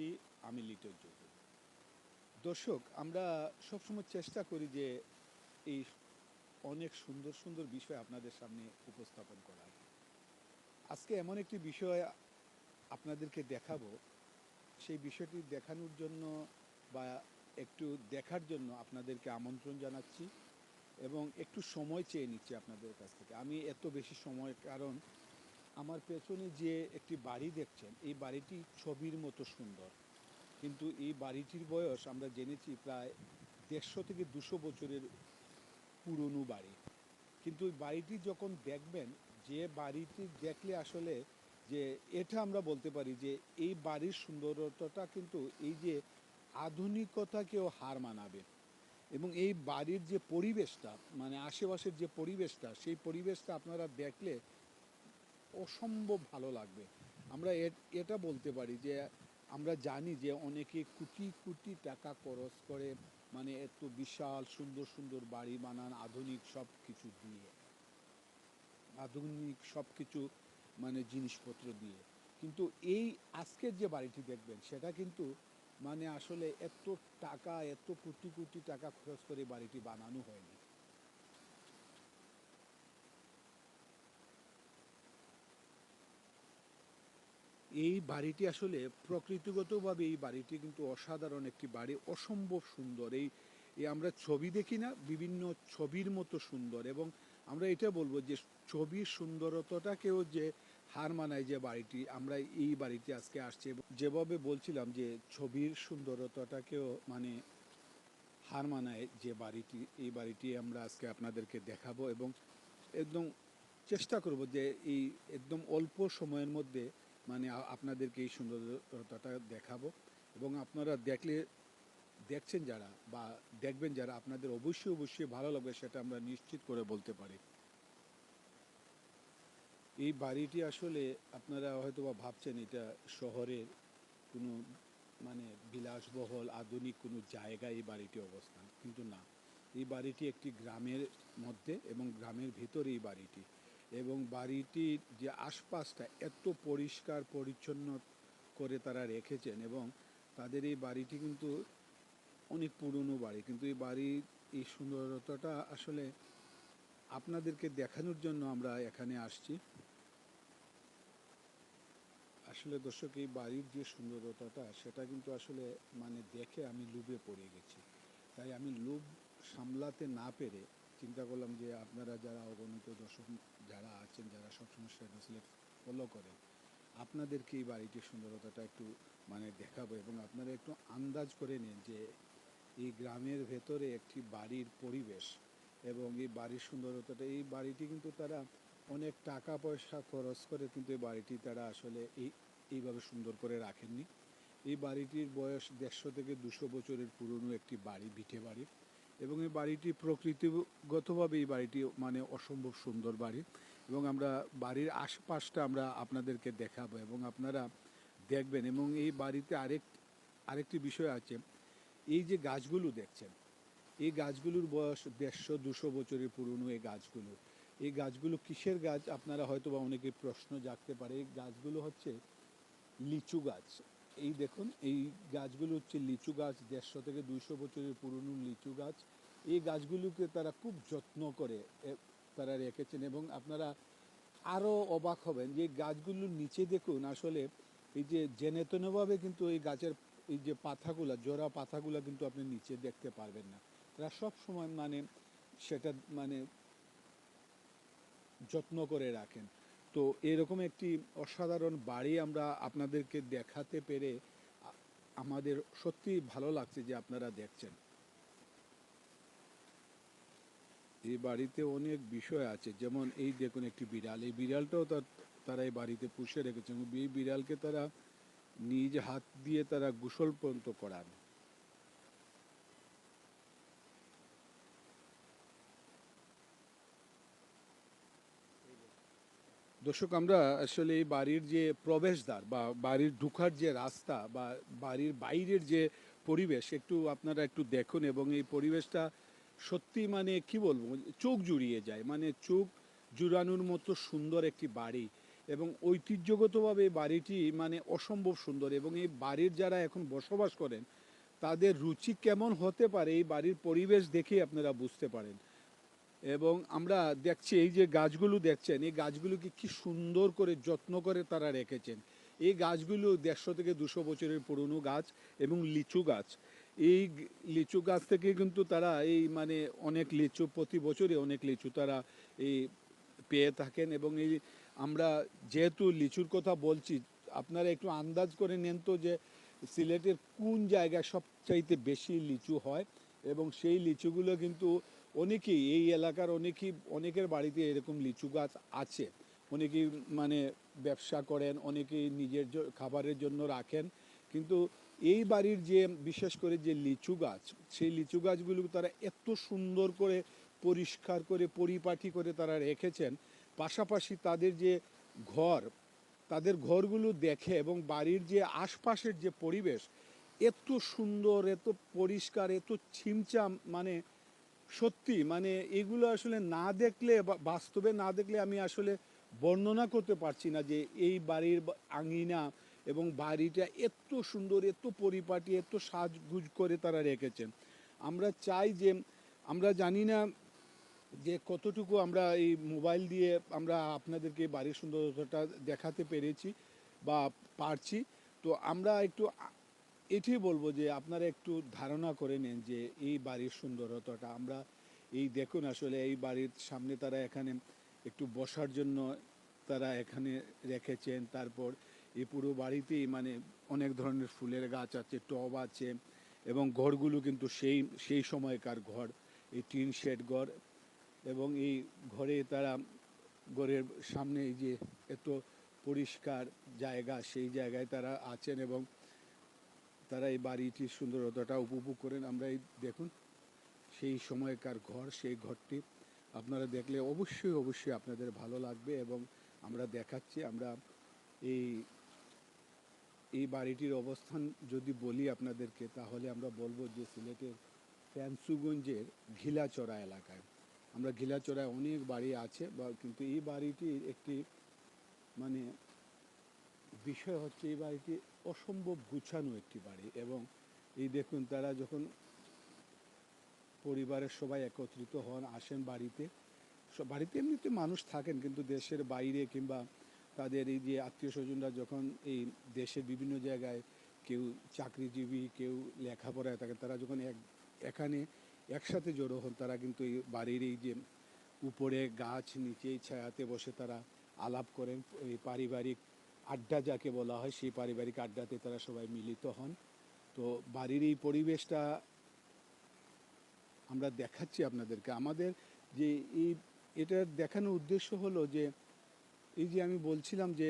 আছি আমি লিটল জ্যোতি দর্শক, আমরা সবসময় চেষ্টা করি যে এই অনেক সুন্দর সুন্দর বিষয় আপনাদের সামনে উপস্থাপন করার। আজকে এমন একটি বিষয় আপনাদেরকে দেখাবো। সেই বিষয়টি দেখানোর জন্য বা একটু দেখার জন্য আপনাদেরকে আমন্ত্রণ জানাচ্ছি এবং একটু সময় চেয়ে নিচ্ছি আপনাদের কাছ থেকে। আমি এত বেশি সময়, কারণ আমার পেছনে যে একটি বাড়ি দেখছেন, এই বাড়িটি ছবির মতো সুন্দর। কিন্তু এই বাড়িটির বয়স আমরা জেনেছি প্রায় দেড়শো থেকে দুশো বছরের পুরনো বাড়ি। কিন্তু এই বাড়িটি যখন দেখবেন, যে বাড়িটি দেখলে আসলে যে এটা আমরা বলতে পারি যে এই বাড়ির সুন্দরতাটা কিন্তু এই যে আধুনিকতাকেও হার মানাবে। এবং এই বাড়ির যে পরিবেশটা মানে আশেপাশের যে পরিবেশটা, সেই পরিবেশটা আপনারা দেখলে অসম্ভব ভালো লাগবে। আমরা এটা বলতে পারি যে, আমরা জানি যে অনেকে কোটি কোটি টাকা খরচ করে মানে এত বিশাল, সুন্দর সুন্দর বাড়ি বানান, আধুনিক সব কিছু দিয়ে। আধুনিক সব কিছু মানে জিনিসপত্র দিয়ে। কিন্তু এই আজকের যে বাড়িটি দেখবেন, সেটা কিন্তু মানে আসলে এত টাকা, এত কোটি কোটি টাকা খরচ করে বাড়িটি বানানো হয়নি। এই বাড়িটি আসলে প্রকৃতিগতভাবে এই বাড়িটি কিন্তু অসাধারণ একটি বাড়ি, অসম্ভব সুন্দর। এই আমরা ছবি দেখি না, বিভিন্ন ছবির মতো সুন্দর এবং আমরা এটা বলব যে ছবির সুন্দরতাটাকেও যে হার মানায় যে বাড়িটি, আমরা এই বাড়িতে আজকে আসছি যেভাবে বলছিলাম যে ছবির সুন্দরতাটাকেও মানে হার মানায় যে বাড়িটি, এই বাড়িটি আমরা আজকে আপনাদেরকে দেখাবো এবং একদম চেষ্টা করব যে এই একদম অল্প সময়ের মধ্যে মানে আপনাদেরকে এই সুন্দরতাটা দেখাবো। এবং আপনারা দেখলে, দেখছেন যারা বা দেখবেন যারা, আপনাদের অবশ্যই অবশ্যই ভালো লাগবে সেটা আমরা নিশ্চিত করে বলতে পারি। এই বাড়িটি আসলে আপনারা হয়তো বা ভাবছেন এটা শহরের কোনো মানে বিলাসবহল, আধুনিক কোনো জায়গায় এই বাড়িটি অবস্থান, কিন্তু না। এই বাড়িটি একটি গ্রামের মধ্যে এবং গ্রামের ভিতরে এই বাড়িটি। এবং বাড়িটির যে আশপাশটা এত পরিষ্কার, পরিচ্ছন্ন করে তারা রেখেছেন এবং তাদের এই বাড়িটি কিন্তু অনেক পুরনো বাড়ি। কিন্তু এই বাড়ির এই সুন্দরতাটা আসলে আপনাদেরকে দেখানোর জন্য আমরা এখানে আসছি। আসলে দর্শক, এই বাড়ির যে সুন্দরতাটা, সেটা কিন্তু আসলে মানে দেখে আমি লুবে পড়ে গেছি। তাই আমি লোভ সামলাতে না পেরে চিন্তা করলাম যে আপনারা যারা অগণিত দর্শক, যারা আছেন, যারা সবসময় স্ট্যাটাস ফলো করেন, আপনাদেরকে এই বাড়িটির সুন্দরতাটা একটু মানে দেখাবো এবং আপনারা একটু আন্দাজ করে নিন যে এই গ্রামের ভেতরে একটি বাড়ির পরিবেশ এবং এই বাড়ির সুন্দরতাটা, এই বাড়িটি কিন্তু তারা অনেক টাকা পয়সা খরচ করে কিন্তু এই বাড়িটি তারা আসলে এই, এইভাবে সুন্দর করে রাখেননি। এই বাড়িটির বয়স দেড়শো থেকে দুশো বছরের পুরনো একটি বাড়ি, ভিটে বাড়ি এবং এই বাড়িটি প্রকৃতিগতভাবে এই বাড়িটি মানে অসম্ভব সুন্দর বাড়ি। এবং আমরা বাড়ির আশপাশটা আমরা আপনাদেরকে দেখাবো এবং আপনারা দেখবেন। এবং এই বাড়িতে আরেক, আরেকটি বিষয় আছে। এই যে গাছগুলো দেখছেন, এই গাছগুলোর বয়স দেড়শো, দুশো বছরের পুরনো এই গাছগুলো। এই গাছগুলো কিসের গাছ? আপনারা হয়তো বা অনেকে প্রশ্ন জাগতে পারে। এই গাছগুলো হচ্ছে লিচু গাছ। এই দেখুন, এই গাছগুলো হচ্ছে লিচু গাছ, দেড়শো থেকে দুইশো বছরের পুরনো লিচু গাছ। এই গাছগুলোকে তারা খুব যত্ন করে তারা রেখেছেন এবং আপনারা আরও অবাক হবেন যে গাছগুলোর নিচে দেখুন, আসলে এই যে জেনেতনভাবে কিন্তু এই গাছের এই যে পাতাগুলা, জোড়া পাতাগুলা কিন্তু আপনি নিচে দেখতে পারবেন না। তারা সব সময় মানে সেটা মানে যত্ন করে রাখেন। তো এরকম একটি অসাধারণ বাড়ি আমরা আপনাদেরকে দেখাতে পেরে আমাদের সত্যি ভালো লাগছে যে আপনারা দেখছেন। এই বাড়িতে অনেক বিষয় আছে। যেমন এই দেখুন একটি বিড়াল। এই বিড়ালটাও তার এই বাড়িতে পুষে রেখেছে এবং এই বিড়ালকে তারা নিজ হাত দিয়ে তারা গোসল পর্যন্ত করান। দর্শক, আমরা আসলে এই বাড়ির যে প্রবেশদ্বার বা বাড়ির ঢুকার যে রাস্তা বা বাড়ির বাইরের যে পরিবেশ, একটু আপনারা একটু দেখুন এবং এই পরিবেশটা সত্যি মানে কি বলব? চোখ জুড়িয়ে যায়। মানে চোখ জুড়ানোর মতো সুন্দর একটি বাড়ি এবং ঐতিহ্যগতভাবে এই বাড়িটি মানে অসম্ভব সুন্দর এবং এই বাড়ির যারা এখন বসবাস করেন, তাদের রুচি কেমন হতে পারে এই বাড়ির পরিবেশ দেখেই আপনারা বুঝতে পারেন। এবং আমরা দেখছি এই যে গাছগুলো দেখছেন, এই গাছগুলোকে কি সুন্দর করে যত্ন করে তারা রেখেছেন। এই গাছগুলো দেড়শো থেকে দুশো বছরের পুরনো গাছ এবং লিচু গাছ। এই লিচু গাছ থেকে কিন্তু তারা এই মানে অনেক লিচু, প্রতি বছরে অনেক লিচু তারা এই পেয়ে থাকেন এবং এই আমরা যেহেতু লিচুর কথা বলছি, আপনারা একটু আন্দাজ করে নেন তো যে সিলেটের কোন জায়গায় সবচাইতে বেশি লিচু হয় এবং সেই লিচুগুলো কিন্তু অনেকেই এই এলাকার অনেকেই অনেকের বাড়িতে এরকম লিচু গাছ আছে? অনেকেই মানে ব্যবসা করেন অনেকেই নিজের খাবারের জন্য রাখেন? কিন্তু এই বাড়ির যে, বিশেষ করে যে লিচু গাছ, সেই লিচু গাছগুলো তারা এত সুন্দর করে পরিষ্কার করে, পরিপাটি করে তারা রেখেছেন। পাশাপাশি তাদের যে ঘর, তাদের ঘরগুলো দেখে এবং বাড়ির যে আশপাশের যে পরিবেশ, এত সুন্দর, এত পরিষ্কার, এত ছিমচাম মানে সত্যি মানে এগুলো আসলে না দেখলে বাস্তবে না দেখলে আমি আসলে বর্ণনা করতে পারছি না যে এই বাড়ির আঙিনা এবং বাড়িটা এত সুন্দর, এত পরিপাটি, এত সাজগুজ করে তারা রেখেছেন। আমরা চাই যে, আমরা জানি না যে কতটুকু আমরা এই মোবাইল দিয়ে আমরা আপনাদেরকে বাড়ির সুন্দরতাটা দেখাতে পেরেছি বা পারছি। তো আমরা একটু এটাই বলব যে আপনারা একটু ধারণা করে নেন যে এই বাড়ির সুন্দরতাটা। আমরা এই দেখুন আসলে এই বাড়ির সামনে তারা এখানে একটু বসার জন্য তারা এখানে রেখেছেন। তারপর এই পুরো বাড়িতেই মানে অনেক ধরনের ফুলের গাছ আছে, টব আছে এবং ঘরগুলো কিন্তু সেই সেই সময়কার ঘর। এই টিন শেড ঘর এবং এই ঘরে তারা ঘরের সামনে এই যে এত পরিষ্কার জায়গা, সেই জায়গায় তারা আছেন এবং তারা এই বাড়িটির সুন্দরতাটা উপভোগ করেন। আমরা এই দেখুন, সেই সময়কার ঘর, সেই ঘরটি আপনারা দেখলে অবশ্যই অবশ্যই আপনাদের ভালো লাগবে এবং আমরা দেখাচ্ছি, আমরা এই এই বাড়িটির অবস্থান যদি বলি আপনাদেরকে, তাহলে আমরা বলব যে সিলেটের ফ্যানসুগঞ্জের ঘিলাচড়া এলাকায়। আমরা ঘিলাচড়ায় অনেক বাড়ি আছে, বা কিন্তু এই বাড়িটির একটি মানে বিষয় হচ্ছে, এই বাড়িটি অসম্ভব গুছানো একটি বাড়ি এবং এই দেখুন তারা যখন পরিবারের সবাই একত্রিত হন, আসেন বাড়িতে বাড়িতে এমনিতে মানুষ থাকেন কিন্তু দেশের বাইরে কিংবা তাদের এই যে আত্মীয় স্বজনরা যখন এই দেশের বিভিন্ন জায়গায় কেউ চাকরিজীবী, কেউ লেখাপড়ায় থাকে তারা যখন এক, এখানে একসাথে জড়ো হন, তারা কিন্তু এই বাড়ির এই যে উপরে গাছ নিচে ছায়াতে বসে তারা আলাপ করেন, এই পারিবারিক আড্ডা যাকে বলা হয়, সেই পারিবারিক আড্ডাতে তারা সবাই মিলিত হন। তো বাড়ির এই পরিবেশটা আমরা দেখাচ্ছি আপনাদেরকে। আমাদের যে এই এটার দেখানোর উদ্দেশ্য হলো যে, এই যে আমি বলছিলাম যে,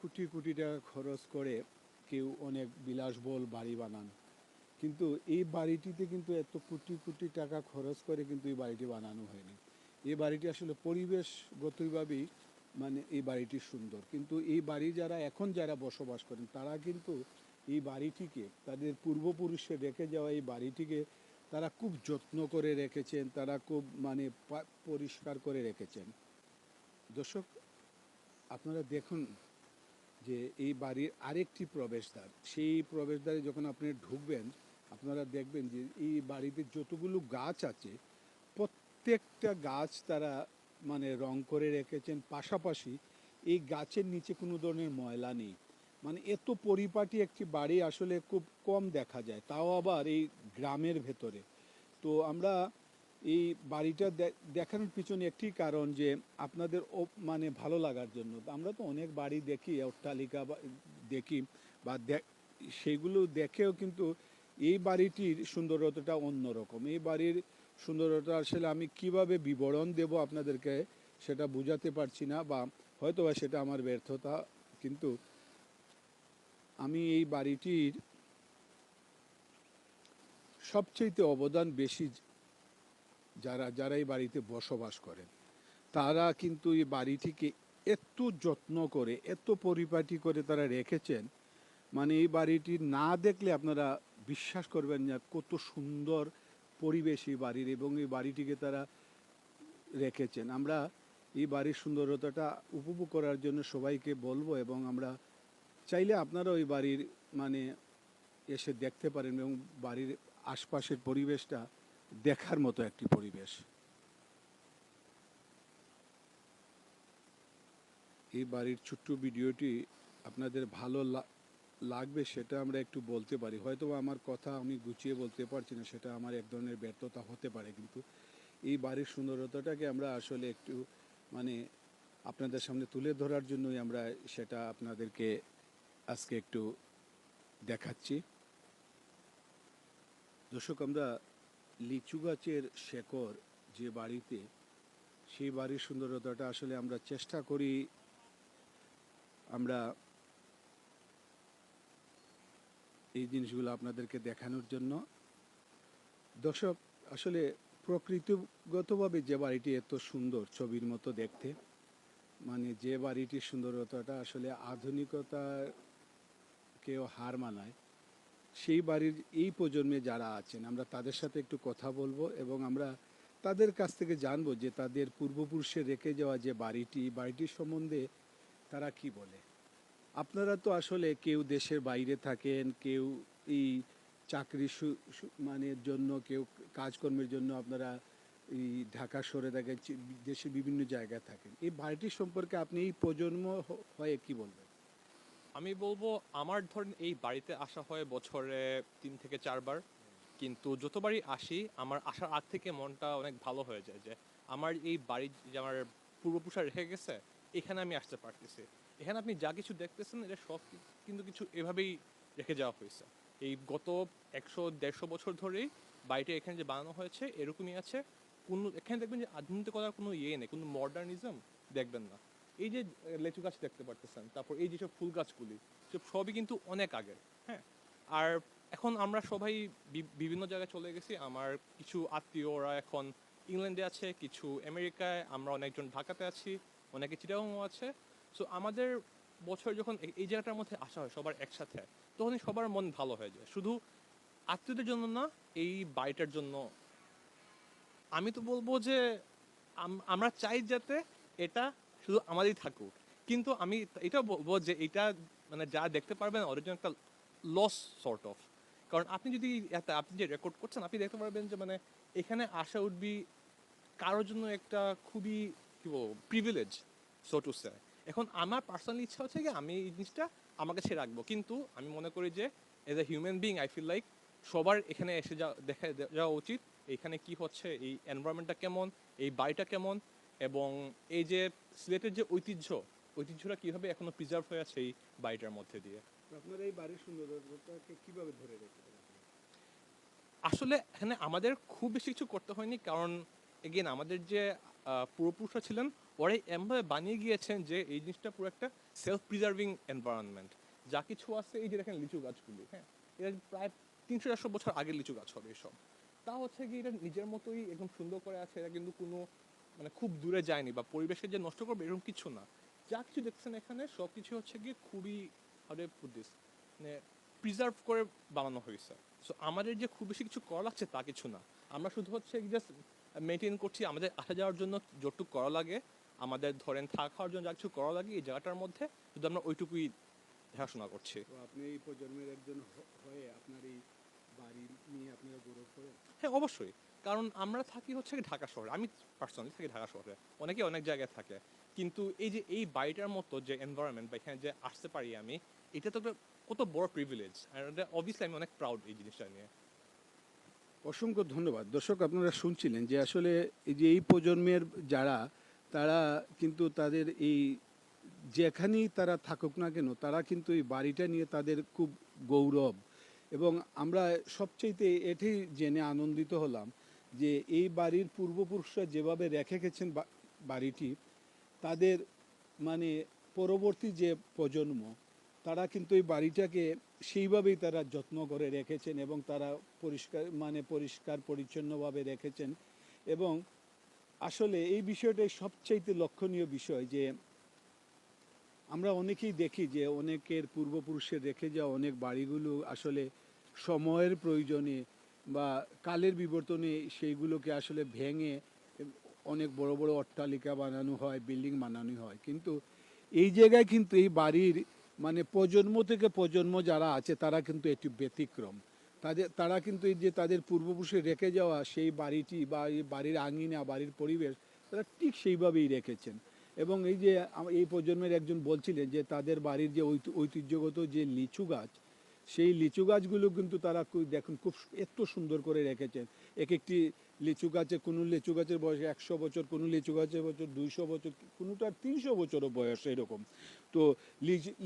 কোটি কোটি টাকা খরচ করে কেউ অনেক বিলাসবহুল বাড়ি বানান। কিন্তু এই বাড়িটিতে কিন্তু এত কোটি কোটি টাকা খরচ করে কিন্তু এই বাড়িটি বানানো হয়নি। এই বাড়িটি আসলে পরিবেশগতভাবেই মানে এই বাড়িটি সুন্দর। কিন্তু এই বাড়ি যারা এখন যারা বসবাস করেন, তারা কিন্তু এই বাড়িটিকে, তাদের পূর্বপুরুষে রেখে যাওয়া এই বাড়িটিকে তারা খুব যত্ন করে রেখেছেন, তারা খুব মানে পরিষ্কার করে রেখেছেন। দর্শক, আপনারা দেখুন যে এই বাড়ির আরেকটি প্রবেশদ্বার, সেই প্রবেশদ্বারে যখন আপনি ঢুকবেন, আপনারা দেখবেন যে এই বাড়িতে যতগুলো গাছ আছে, প্রত্যেকটা গাছ তারা মানে রং করে রেখেছেন, পাশাপাশি এই গাছের নিচে কোনো ধরনের ময়লা নেই। মানে এত পরিপাটি একটি বাড়ি আসলে খুব কম দেখা যায়, তাও আবার এই গ্রামের ভেতরে। তো আমরা এই বাড়িটা দেখানোর পিছনে একটি কারণ যে আপনাদের ও- মানে ভালো লাগার জন্য। আমরা তো অনেক বাড়ি দেখি, অট্টালিকা দেখি বা সেগুলো দেখেও কিন্তু এই বাড়িটির সুন্দরতাটা অন্যরকম। এই বাড়ির সুন্দরতা আসলে আমি কীভাবে বিবরণ দেব আপনাদেরকে সেটা বোঝাতে পারছি না বা হয়তো সেটা আমার ব্যর্থতা, কিন্তু আমি এই বাড়িটির সবচেয়ে অবদান বেশি যারা যারা এই বাড়িতে বসবাস করেন, তারা কিন্তু এই বাড়িটিকে এত যত্ন করে, এত পরিপাটি করে তারা রেখেছেন মানে এই বাড়িটি না দেখলে আপনারা বিশ্বাস করবেন না, কত সুন্দর পরিবেশ এই বাড়ির এবং এই বাড়িটিকে তারা রেখেছেন। আমরা এই বাড়ির সুন্দরতাটা উপভোগ করার জন্য সবাইকে বলব এবং আমরা চাইলে আপনারা ওই বাড়ির মানে এসে দেখতে পারেন এবং বাড়ির আশপাশের পরিবেশটা দেখার মতো একটি পরিবেশ। এই বাড়ির ছোট্ট ভিডিওটি আপনাদের ভালো লাগবে সেটা আমরা একটু বলতে পারি। হয়তো আমার কথা আমি গুছিয়ে বলতে পারছি না, সেটা আমার এক ধরনের ব্যর্থতা হতে পারে কিন্তু এই বাড়ির সুন্দরতাটাকে আমরা আসলে একটু মানে আপনাদের সামনে তুলে ধরার জন্যই আমরা সেটা আপনাদেরকে আজকে একটু দেখাচ্ছি। দর্শক, আমরা লিচু গাছের শেকড় যে বাড়িতে, সেই বাড়ির সুন্দরতাটা আসলে আমরা চেষ্টা করি আমরা এই জিনিসগুলো আপনাদেরকে দেখানোর জন্য। দর্শক, আসলে প্রকৃতিগতভাবে যে বাড়িটি এত সুন্দর ছবির মতো দেখতে মানে যে বাড়িটির সুন্দরতাটা আসলে আধুনিকতা কেউ হার মানায়, সেই বাড়ির এই প্রজন্মে যারা আছেন, আমরা তাদের সাথে একটু কথা বলব এবং আমরা তাদের কাছ থেকে জানব যে তাদের পূর্বপুরুষে রেখে যাওয়া যে বাড়িটি, বাড়িটির সম্বন্ধে তারা কি বলে। আপনারা তো আসলে কেউ দেশের বাইরে থাকেন, কেউ এই চাকরি সু- সু- মানে জন্য, কেউ কাজকর্মের জন্য আপনারা এই ঢাকা থাকেন, চি- দেশের বিভিন্ন জায়গায় থাকেন। এই বাড়িটির সম্পর্কে আপনি এই প্রজন্ম হয়ে কি বলবেন? আমি বলব, আমার ধরেন এই বাড়িতে আসা হয় বছরে তিন থেকে চারবার। কিন্তু যতবারই আসি, আমার আসার আগ থেকে মনটা অনেক ভালো হয়ে যায় যে, আমার এই বাড়ি যে আমার পূর্বপুরুষরা রেখে গেছে, এখানে আমি আসতে পারতেছি। এখানে আপনি যা কিছু দেখতেছেন, এটা সব কিন্তু কিছু এভাবেই রেখে যাওয়া হয়েছে। এই গত একশো দেড়শো বছর ধরেই বাড়িটা এখানে যে বানানো হয়েছে, এরকমই আছে। কোনো এখানে দেখবেন যে আধুনিকতার কোনো ইয়ে নেই, কোনো মডার্নিজম দেখবেন না। এই যে লেচু গাছ দেখতে পারতেছেন, তারপর এই যেসব ফুল গাছগুলি সব সবই কিন্তু অনেক আগের হ্যাঁ? আর এখন আমরা সবাই বিভিন্ন জায়গায় চলে গেছি। আমার কিছু আত্মীয়রা এখন ইংল্যান্ডে আছে, কিছু আমেরিকায়, আমরা অনেকজন ঢাকাতে আছি, অনেকে চিটাগাংও আছে। সো আমাদের বছর যখন এই- জায়গাটার মধ্যে আসা হয়, সবার একসাথে তখনই সবার মন ভালো হয়ে যায়। শুধু আত্মীয়দের জন্য না, এই বাড়িটার জন্য। আমি তো বলব যে আমরা চাই যাতে এটা শুধু আমাদেরই থাকুক। কিন্তু আমি এটাও বলব যে, এটা মানে যা দেখতে পারবেন ওদের জন্য একটা লস সর্ট অফ কারণ আপনি যদি আপনি যে রেকর্ড করছেন, আপনি দেখতে পারবেন যে মানে এখানে আসা উঠবি কারোর জন্য একটা খুবই, কি বলব প্রিভিলেজ সো টু সে এখন আমার পার্সোনালি ইচ্ছা হচ্ছে কি আমি এই জিনিসটা আমার কাছে রাখব। কিন্তু আমি মনে করি যে as a human being I feel like সবার এখানে এসে যা দেখা যাওয়া উচিত। এখানে কি হচ্ছে এই এনভায়রনমেন্টটা কেমন এই বাড়িটা কেমন এবং এই যে সিলেটের যে ঐতিহ্য ঐতিহ্যটা কীভাবে এখনও প্রিজার্ভ হয়ে আছে এই বাড়িটার মধ্যে দিয়ে? আপনারা এই বাড়ির সুন্দরতাকে কীভাবে ধরে রেখেছেন আসলে এখানে আমাদের খুব বেশি কিছু করতে হয়নি। কারণ এগেন আমাদের যে পূর্বপুরুষরা ছিলেন, ওরাই এমনভাবে বানিয়ে গিয়েছেন যে এই জিনিসটা পুরো একটা সেলফ প্রিজার্ভিং এনভায়রনমেন্ট যা কিছু আছে, এই যে দেখেন লিচু গাছগুলি হ্যাঁ? এটা প্রায় তিনশো চারশো বছর আগের লিচু গাছ হবে এসব। তা হচ্ছে কি এটা নিজের মতোই একদম সুন্দর করে আছে, এটা কিন্তু কোনো মানে খুব দূরে যায়নি বা পরিবেশকে যে নষ্ট করবে এরকম কিছু না। যা কিছু দেখছেন এখানে, সব কিছু হচ্ছে গিয়ে খুবই হাউ দিস মানে প্রিজার্ভ করে বানানো হয়েছে। সো আমাদের যে খুব বেশি কিছু করা লাগছে তা কিছু না। আমরা শুধু হচ্ছে জাস্ট মেনটেন করছি আমাদের আসা যাওয়ার জন্য যতটুকু করা লাগে আমাদের ধরেন থাকার জন্য যা কিছু করা লাগে এই জায়গাটার মধ্যে শুধু আমরা ওইটুকুই দেখাশোনা করছি। আপনি এই প্রজন্মের একজন হয়ে আপনার এই বাড়ি নিয়ে আপনারা গৌরব করেন? হ্যাঁ অবশ্যই। কারণ আমরা থাকি হচ্ছে ঢাকা শহরে। আমি পার্সোনালি থাকি ঢাকা শহরে। অনেকে অনেক জায়গায় থাকে। কিন্তু এই যে এই বাড়িটার মতো যে এনভায়রনমেন্ট বা এখানে যে আসতে পারি আমি এটা তো একটা কত বড় প্রিভিলেজ আর অবভিয়াসলি আমি অনেক প্রাউড এই জিনিসটা নিয়ে। অসংখ্য ধন্যবাদ। দর্শক, আপনারা শুনছিলেন যে আসলে যে এই প্রজন্মের যারা, তারা কিন্তু তাদের এই যেখানেই তারা থাকুক না কেন, তারা কিন্তু এই বাড়িটা নিয়ে তাদের খুব গৌরব। এবং আমরা সবচাইতে এটাই জেনে আনন্দিত হলাম যে এই বাড়ির পূর্বপুরুষরা যেভাবে রেখে গেছেন বাড়িটি, তাদের মানে পরবর্তী যে প্রজন্ম তারা কিন্তু এই বাড়িটাকে সেইভাবেই তারা যত্ন করে রেখেছেন এবং তারা পরিষ্কার মানে পরিষ্কার, পরিচ্ছন্নভাবে রেখেছেন। এবং আসলে এই বিষয়টাই সবচাইতে লক্ষণীয় বিষয় যে, আমরা অনেকেই দেখি যে, অনেকের পূর্বপুরুষের রেখে যাওয়া অনেক বাড়িগুলো আসলে সময়ের প্রয়োজনে বা কালের বিবর্তনে সেইগুলোকে আসলে ভেঙে অনেক বড় বড় অট্টালিকা বানানো হয়, বিল্ডিং বানানো হয়। কিন্তু এই জায়গায় কিন্তু এই বাড়ির মানে প্রজন্ম থেকে প্রজন্ম যারা আছে, তারা কিন্তু একটি ব্যতিক্রম। তাদের, তারা কিন্তু এই যে তাদের পূর্বপুরুষে রেখে যাওয়া সেই বাড়িটি বা এই বাড়ির আঙিনা, বাড়ির পরিবেশ, তারা ঠিক সেইভাবেই রেখেছেন। এবং এই যে এই প্রজন্মের একজন বলছিলেন যে তাদের বাড়ির যে ঐতি- ঐতিহ্যগত যে লিচু গাছ, সেই লিচু গাছগুলো কিন্তু তারা দেখুন, খুব এত সুন্দর করে রেখেছেন। এক একটি লিচু গাছে কোনো লিচু গাছের বয়স একশো বছর, কোনো লিচু গাছের বছর দুইশো বছর কোনোটার তিনশো বছরও বয়স এরকম। তো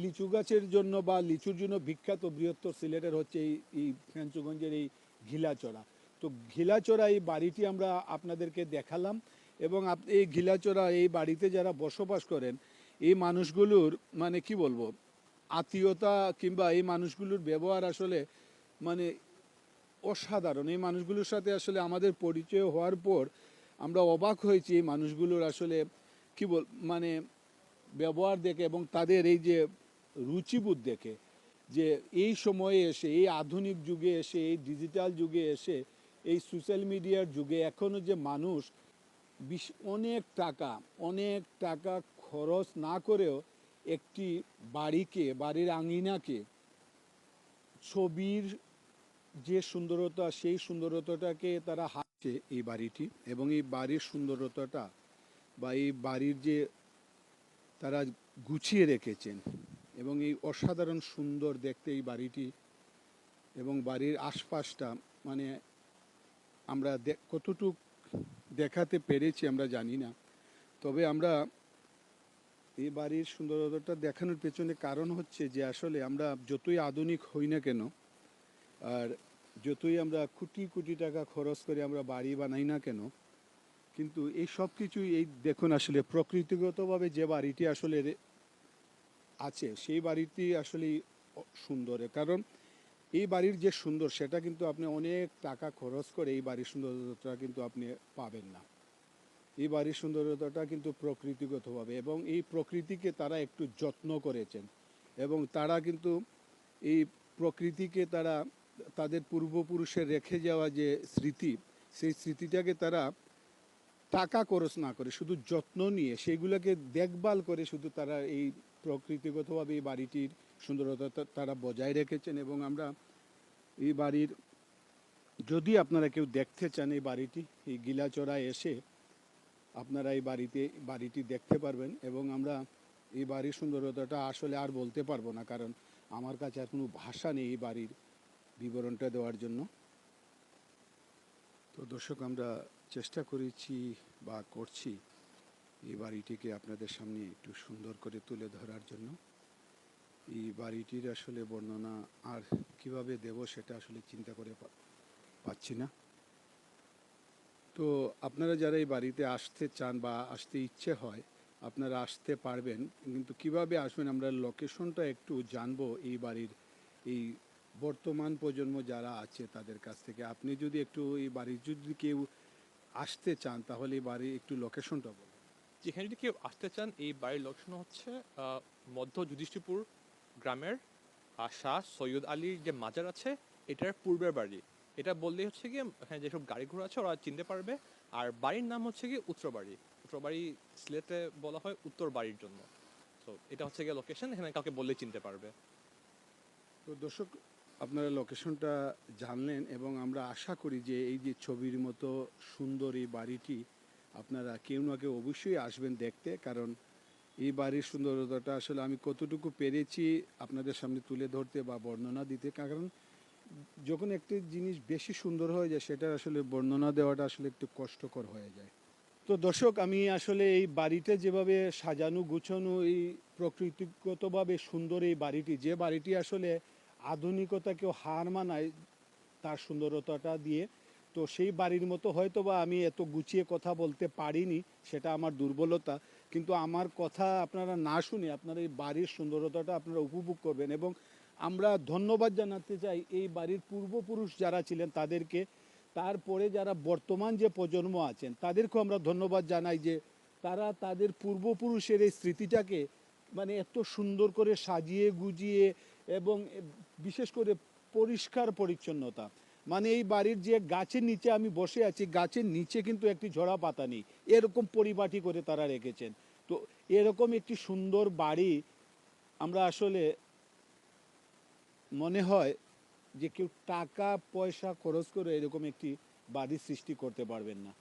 লিচু গাছের জন্য বা লিচুর জন্য বিখ্যাত বৃহত্তর সিলেটের হচ্ছে এই এই ফেঞ্চুগঞ্জের এই ঘিলাচড়া। তো ঘিলাচড়া এই বাড়িটি আমরা আপনাদেরকে দেখালাম এবং এই ঘিলাচড়া এই বাড়িতে যারা বসবাস করেন, এই মানুষগুলোর মানে কি বলব, আত্মীয়তা কিংবা এই মানুষগুলোর ব্যবহার আসলে মানে অসাধারণ। এই মানুষগুলোর সাথে আসলে আমাদের পরিচয় হওয়ার পর আমরা অবাক হয়েছি এই মানুষগুলোর আসলে কি বল মানে ব্যবহার দেখে এবং তাদের এই যে রুচিবোধ দেখে যে এই সময়ে এসে, এই আধুনিক যুগে এসে, এই ডিজিটাল যুগে এসে, এই সোশ্যাল মিডিয়ার যুগে এখনও যে মানুষ বিশ- অনেক টাকা অনেক টাকা খরচ না করেও একটি বাড়িকে, বাড়ির আঙিনাকে ছবির যে সুন্দরতা, সেই সুন্দরতাটাকে তারা হাঁটছে এই বাড়িটি এবং এই বাড়ির সুন্দরতাটা বা এই বাড়ির যে তারা গুছিয়ে রেখেছেন এবং এই অসাধারণ সুন্দর দেখতে এই বাড়িটি এবং বাড়ির আশপাশটা মানে আমরা কতটুক দেখাতে পেরেছি আমরা জানি না। তবে আমরা এই বাড়ির সুন্দরতাটা দেখানোর পেছনে কারণ হচ্ছে যে আসলে আমরা যতই আধুনিক হই না কেন আর যতই আমরা কোটি কোটি টাকা খরচ করে আমরা বাড়ি বানাই না কেন, কিন্তু এই সব কিছুই এই দেখুন আসলে প্রকৃতিগতভাবে যে বাড়িটি আসলে আছে, সেই বাড়িটি আসলে সুন্দর। কারণ এই বাড়ির যে সুন্দর, সেটা কিন্তু আপনি অনেক টাকা খরচ করে এই বাড়ির সুন্দরতা কিন্তু আপনি পাবেন না। এই বাড়ির সুন্দরতাটা কিন্তু প্রকৃতিগতভাবে এবং এই প্রকৃতিকে তারা একটু যত্ন করেছেন এবং তারা কিন্তু এই প্রকৃতিকে তারা তাদের পূর্বপুরুষের রেখে যাওয়া যে স্মৃতি, সেই স্মৃতিটাকে তারা টাকা খরচ না করে, শুধু যত্ন নিয়ে সেগুলোকে দেখভাল করে শুধু তারা এই প্রকৃতিগতভাবে এই বাড়িটির সুন্দরতা তারা বজায় রেখেছেন এবং আমরা এই বাড়ির, যদি আপনারা কেউ দেখতে চান এই বাড়িটি, এই গিলাচড়ায় এসে আপনারা এই বাড়িতে, বাড়িটি দেখতে পারবেন এবং আমরা এই বাড়ির সুন্দরতাটা আসলে আর বলতে পারব না, কারণ আমার কাছে আর কোনো ভাষা নেই এই বাড়ির। বিবরণটা দেওয়ার জন্য। তো দর্শক, আমরা চেষ্টা করেছি বা করছি এই বাড়িটিকে আপনাদের সামনে একটু সুন্দর করে তুলে ধরার জন্য। এই বাড়িটির আসলে বর্ণনা আর কীভাবে দেব সেটা আসলে চিন্তা করে পাচ্ছি না। তো আপনারা যারা এই বাড়িতে আসতে চান বা আসতে ইচ্ছে হয়, আপনারা আসতে পারবেন। কিন্তু কীভাবে আসবেন, আমরা লোকেশনটা একটু জানব এই বাড়ির এই বর্তমান প্রজন্ম যারা আছে তাদের কাছ থেকে আপনি যদি একটু এই বাড়ির যদি কেউ আসতে চান তাহলে এই বাড়ির একটু লোকেশনটা বলুন। যেখানে যদি কেউ আসতে চান এই বাড়ির লোকেশন হচ্ছে মধ্য যুধিষ্ঠিরপুর গ্রামের আহ, শাহ সৈয়দ আলীর যে মাজার আছে এটার পূর্বের বাড়ি। এটা বললেই হচ্ছে গিয়ে এখানে যেসব গাড়ি ঘোড়া আছে ওরা চিনতে পারবে। আর বাড়ির নাম হচ্ছে গিয়ে উত্তরবাড়ি উত্তরবাড়ি সিলেটে বলা হয় উত্তর বাড়ির জন্য। তো এটা হচ্ছে গিয়ে লোকেশন এখানে কাউকে বললেই চিনতে পারবে। তো দর্শক আপনারা লোকেশনটা জানলেন এবং আমরা আশা করি যে এই যে ছবির মতো সুন্দর এই বাড়িটি আপনারা কেউ না কেউ অবশ্যই আসবেন দেখতে, কারণ এই বাড়ির সুন্দরতাটা আসলে আমি কতটুকু পেরেছি আপনাদের সামনে তুলে ধরতে বা বর্ণনা দিতে। কারণ যখন একটি জিনিস বেশি সুন্দর হয়ে যায়, সেটা আসলে বর্ণনা দেওয়াটা আসলে একটু কষ্টকর হয়ে যায়। তো দর্শক, আমি আসলে এই বাড়িটা যেভাবে সাজানো, গুছানো, এই প্রকৃতিগতভাবে সুন্দর এই বাড়িটি, যে বাড়িটি আসলে আধুনিকতাকেও হার মানায় তার সুন্দরতাটা দিয়ে। তো সেই বাড়ির মতো হয়তো বা আমি এত গুছিয়ে কথা বলতে পারিনি, সেটা আমার দুর্বলতা। কিন্তু আমার কথা আপনারা না শুনে আপনারা এই বাড়ির সুন্দরতাটা আপনারা উপভোগ করবেন এবং আমরা ধন্যবাদ জানাতে চাই এই বাড়ির পূর্বপুরুষ যারা ছিলেন তাদেরকে। তারপরে যারা বর্তমান যে প্রজন্ম আছেন, তাদেরকেও আমরা ধন্যবাদ জানাই যে তারা তাদের পূর্বপুরুষের এই স্মৃতিটাকে মানে এত সুন্দর করে সাজিয়ে গুজিয়ে এবং বিশেষ করে পরিষ্কার পরিচ্ছন্নতা। মানে এই বাড়ির যে গাছের নিচে আমি বসে আছি, গাছের নিচে কিন্তু একটি ঝরা পাতা নেই। এরকম পরিপাটি করে তারা রেখেছেন। তো এরকম একটি সুন্দর বাড়ি আমরা আসলে মনে হয় যে কেউ টাকা, পয়সা খরচ করে এরকম একটি বাড়ি সৃষ্টি করতে পারবেন না।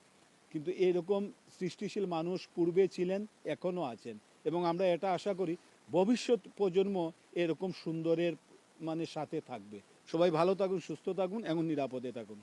কিন্তু এরকম সৃষ্টিশীল মানুষ পূর্বে ছিলেন, এখনও আছেন। এবং আমরা এটা আশা করি ভবিষ্যৎ প্রজন্ম এরকম সুন্দরের মানে সাথে থাকবে। সবাই ভালো থাকুন, সুস্থ থাকুন, এবং নিরাপদে থাকুন।